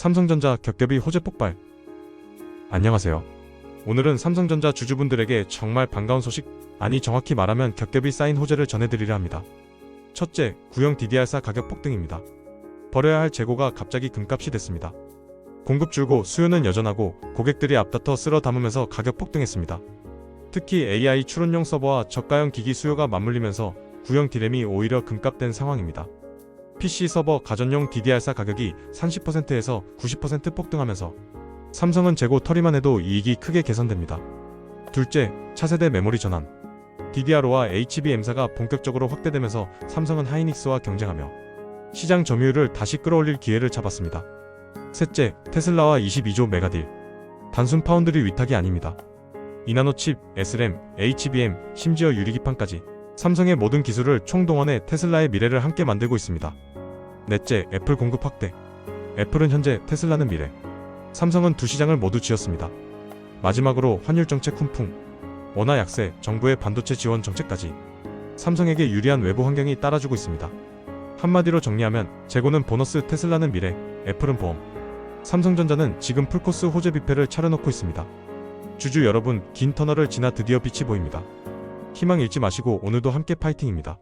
삼성전자 격대비 호재 폭발. 안녕하세요. 오늘은 삼성전자 주주분들에게 정말 반가운 소식, 아니 정확히 말하면 격대비 쌓인 호재를 전해드리려 합니다. 첫째, 구형 DDR4 가격 폭등입니다. 버려야 할 재고가 갑자기 금값이 됐습니다. 공급 줄고 수요는 여전하고 고객들이 앞다퉈 쓸어 담으면서 가격 폭등했습니다. 특히 AI 추론용 서버와 저가형 기기 수요가 맞물리면서 구형 디램이 오히려 금값된 상황입니다. PC 서버 가전용 DDR4 가격이 30%에서 90% 폭등하면서 삼성은 재고 털이만 해도 이익이 크게 개선됩니다. 둘째, 차세대 메모리 전환. DDR5와 HBM사가 본격적으로 확대되면서 삼성은 하이닉스와 경쟁하며 시장 점유율을 다시 끌어올릴 기회를 잡았습니다. 셋째, 테슬라와 22조 메가딜. 단순 파운드리 위탁이 아닙니다. 이나노칩, SRAM, HBM, 심지어 유리기판까지 삼성의 모든 기술을 총동원해 테슬라의 미래를 함께 만들고 있습니다. 넷째, 애플 공급 확대. 애플은 현재, 테슬라는 미래. 삼성은 두 시장을 모두 쥐었습니다. 마지막으로 환율 정책 훈풍, 원화 약세, 정부의 반도체 지원 정책까지 삼성에게 유리한 외부 환경이 따라주고 있습니다. 한마디로 정리하면 재고는 보너스, 테슬라는 미래, 애플은 보험. 삼성전자는 지금 풀코스 호재 뷔페를 차려놓고 있습니다. 주주 여러분, 긴 터널을 지나 드디어 빛이 보입니다. 희망 잃지 마시고 오늘도 함께 파이팅입니다.